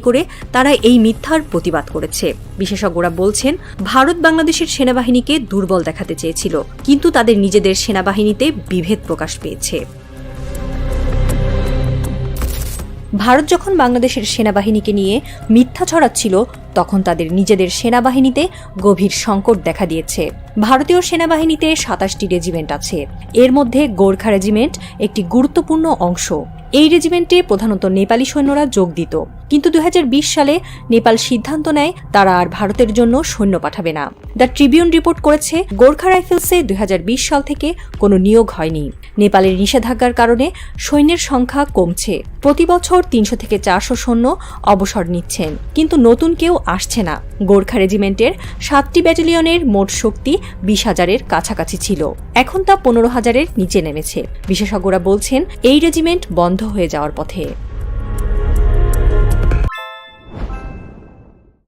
করে তারা এই মিথ্যার প্রতিবাদ করেছে। বিশেষজ্ঞরা বলছেন, ভারত বাংলাদেশের সেনাবাহিনীকে দুর্বল দেখাতে চেয়েছিল, কিন্তু তাদের নিজেদের সেনাবাহিনীতে বিভেদ প্রকাশ পেয়েছে। ভারত যখন বাংলাদেশের সেনাবাহিনীকে নিয়ে মিথ্যা ছড়াচ্ছিল, তখন তাদের নিজেদের সেনাবাহিনীতে গভীর সংকট দেখা দিয়েছে। ভারতীয় সেনাবাহিনীতে সাতাশটি রেজিমেন্ট আছে। এর মধ্যে গোর্খা রেজিমেন্ট একটি গুরুত্বপূর্ণ অংশ। এই রেজিমেন্টে প্রধানত নেপালি সৈন্যরা যোগ দিত। কিন্তু দু হাজার বিশ সালে নেপাল সিদ্ধান্ত নেয় তারা আর ভারতের জন্য সৈন্য পাঠাবে না। দ্য ট্রিবিউন রিপোর্ট করেছে, গোর্খা রাইফেলসে দুই হাজার বিশ সাল থেকে কোনো নিয়োগ হয়নি। নেপালের নিষেধাজ্ঞার কারণে সৈন্যের সংখ্যা কমছে। প্রতি বছর তিনশো থেকে চারশো সৈন্য অবসর নিচ্ছেন, কিন্তু নতুন কেউ আসছে না। গোর্খা রেজিমেন্টের সাতটি ব্যাটালিয়নের মোট শক্তি বিশ হাজারের কাছাকাছি ছিল। এখন তা পনেরো হাজারের নিচে নেমেছে। বিশেষজ্ঞরা বলছেন, এই রেজিমেন্ট বন্ধ হয়ে যাওয়ার পথে।